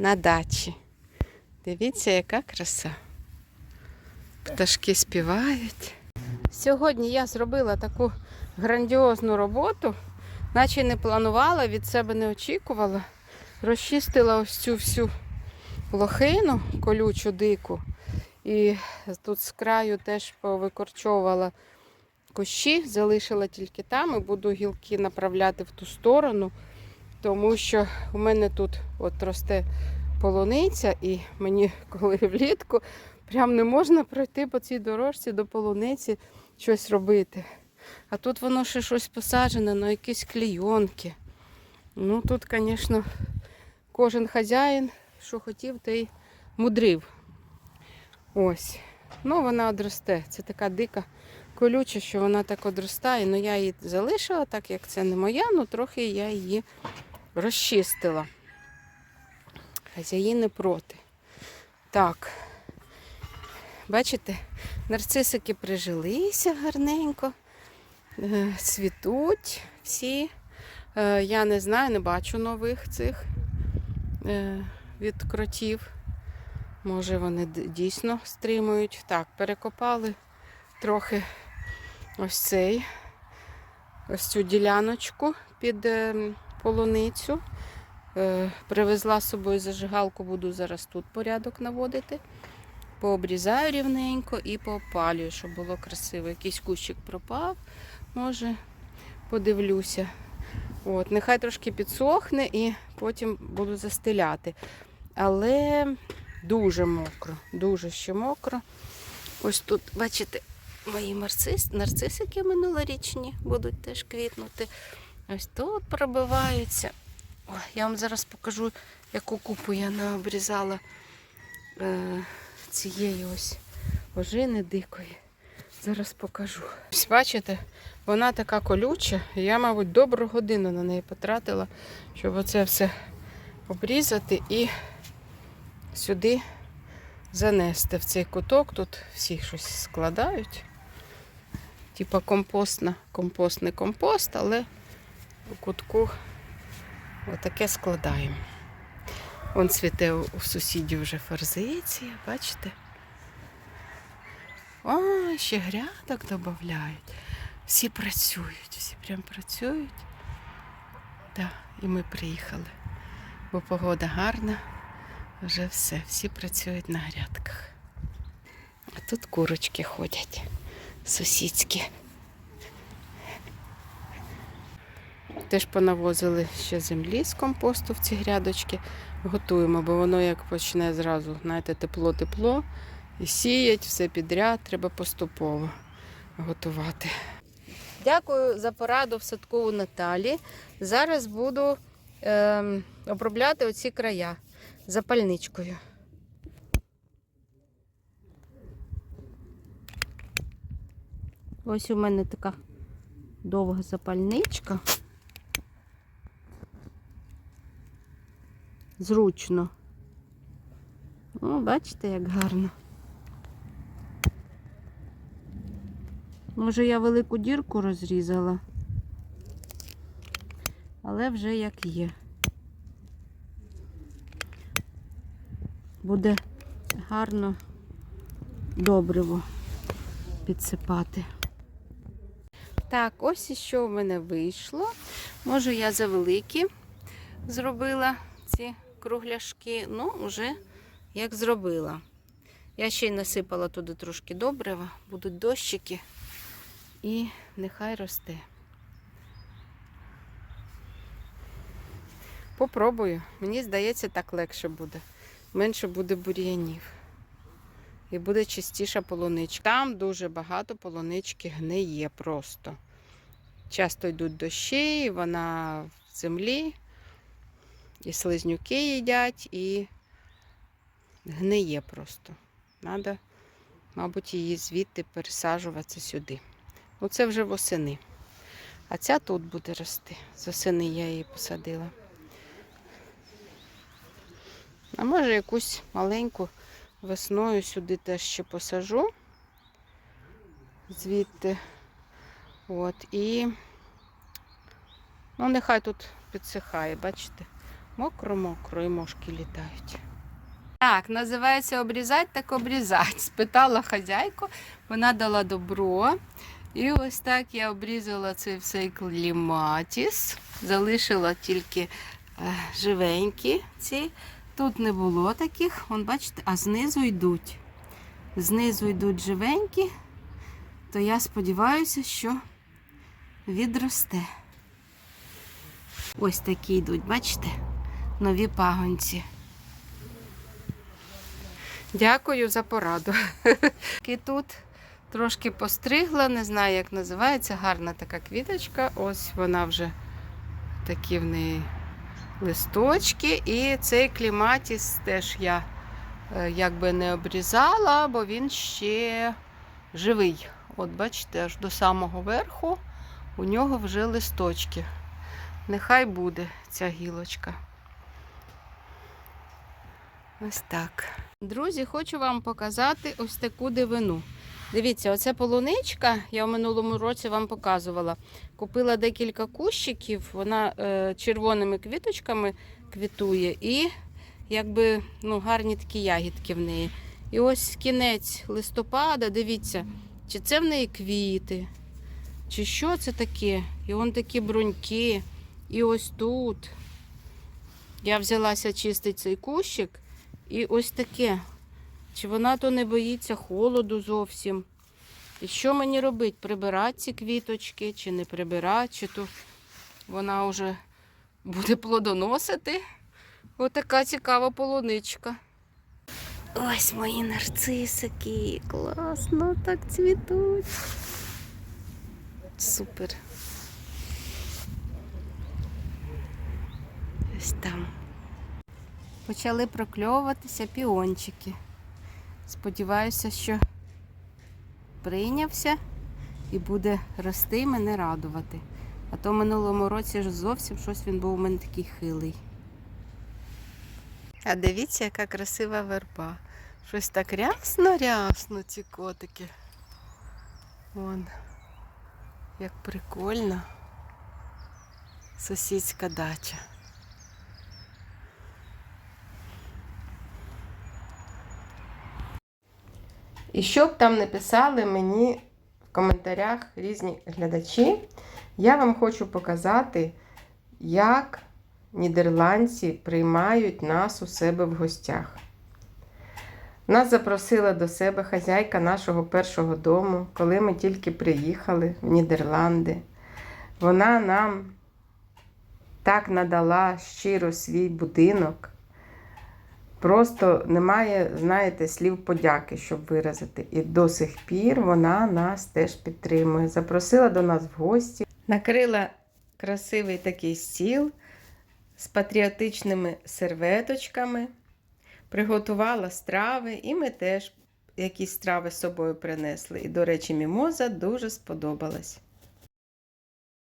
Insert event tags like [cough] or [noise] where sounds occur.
на дачі. Дивіться, яка краса. Пташки співають. Сьогодні я зробила таку грандіозну роботу, наче не планувала, від себе не очікувала. Розчистила ось цю всю лохину колючу дику. І тут з краю теж повикорчовувала кущі, залишила тільки там і буду гілки направляти в ту сторону, тому що у мене тут от росте полуниця, і мені, коли влітку, прям не можна пройти по цій дорожці до полуниці щось робити. А тут воно ще щось посаджене, ну якісь клійонки. Ну тут, звісно, кожен хазяїн, що хотів, те й мудрив. Ось. Ну, вона одросте. Це така дика колюча, що вона так одростає. Ну, я її залишила, так як це не моя, ну трохи я її розчистила. Хазяїни проти. Так. Бачите, нарцисики прижилися гарненько, е, цвітуть всі. Е, Я не знаю, не бачу нових цих е, від кротів. Може, вони дійсно стримують. Так, перекопали трохи ось цей, ось цю діляночку під е, полуницю. Е, Привезла з собою зажигалку, буду зараз тут порядок наводити. Пообрізаю рівненько і поопалюю, щоб було красиво. Якийсь кущик пропав, може, подивлюся. От, нехай трошки підсохне і потім буду застеляти. Але дуже мокро, дуже ще мокро. Ось тут, бачите, мої нарцис, нарцисики минулорічні будуть теж квітнути. Ось тут пробиваються. Я вам зараз покажу, яку купу я наобрізала е, цієї ось ожини дикої. Зараз покажу. Ось бачите, вона така колюча. Я, мабуть, добру годину на неї потратила, щоб оце все обрізати і сюди занести в цей куток. Тут всі щось складають. Типа компостна, компост не компост, але у кутку отаке складаємо. Вон цвіте у сусідів вже форзиція, бачите? О, ще грядок додають. Всі працюють, всі прям працюють. Так, і ми приїхали. Бо погода гарна. Вже все, всі працюють на грядках. А тут курочки ходять сусідські. Теж понавозили ще землі з компосту в ці грядочки. Готуємо, бо воно як почне зразу, знаєте, тепло-тепло. І сіять все підряд, треба поступово готувати. Дякую за пораду в садку у Наталі. Зараз буду ем, обробляти оці края запальничкою. Ось у мене така довга запальничка. Зручно. О, бачите, як гарно. Може, я велику дірку розрізала, але вже як є. Буде гарно добриво підсипати. Так, ось і що в мене вийшло. Може, я завеликі зробила ці кругляшки. Ну, вже як зробила. Я ще й насипала туди трошки добрива, будуть дощики і нехай росте. Попробую. Мені здається, так легше буде. Менше буде бур'янів. І буде чистіша полуничка. Там дуже багато полунички гниє просто. Часто йдуть дощі, вона в землі, і слизнюки їдять, і гниє просто. Треба, мабуть, її звідти пересаджувати сюди. Оце вже восени. А ця тут буде рости. З осени я її посадила. А може якусь маленьку весною сюди теж ще посажу. Звідти. От. І ну, нехай тут підсихає, бачите? Мокро-мокро і мошки літають. Так, називається обрізать, так обрізать. Спитала хазяйку, вона дала добро. І ось так я обрізала цей всей кліматіс. Залишила тільки е, живенькі ці. Тут не було таких, вон бачите, а знизу йдуть. Знизу йдуть живенькі, то я сподіваюся, що відросте. Ось такі йдуть, бачите? Нові пагонці. Дякую за пораду. [laughs] І тут трошки постригла, не знаю, як називається. Гарна така квіточка. Ось вона вже такі в неї листочки. І цей кліматіс теж я е, якби не обрізала, бо він ще живий. От бачите, аж до самого верху у нього вже листочки. Нехай буде ця гілочка. Ось так. Друзі, хочу вам показати ось таку дивину. Дивіться, оце полуничка, я в минулому році вам показувала. Купила декілька кущиків, вона е, червоними квіточками квітує і якби ну, гарні такі ягідки в неї. І ось кінець листопада, дивіться, чи це в неї квіти, чи що це таке? І вон такі бруньки. І ось тут. Я взялася чистити цей кущик. І ось таке. Чи вона то не боїться холоду зовсім? І що мені робити? Прибирати ці квіточки, чи не прибирати, чи то вона вже буде плодоносити? Отака цікава полуничка. Ось мої нарцисики. Класно так цвітуть. Супер. Ось там. Почали прокльовуватися піончики. Сподіваюся, що прийнявся і буде рости і мене радувати. А то в минулому році ж зовсім щось він був у мене такий хилий. А дивіться, яка красива верба. Щось так рясно-рясно ці котики. Вон. Як прикольно. Сусідська дача. І що б там не писали мені в коментарях різні глядачі, я вам хочу показати, як нідерландці приймають нас у себе в гостях. Нас запросила до себе хазяйка нашого першого дому, коли ми тільки приїхали в Нідерланди. Вона нам так надала щиро свій будинок. Просто немає, знаєте, слів подяки, щоб виразити. І до сих пір вона нас теж підтримує. Запросила до нас в гості, накрила красивий такий стіл з патріотичними серветочками, приготувала страви, і ми теж якісь страви з собою принесли. І, до речі, мімоза дуже сподобалась.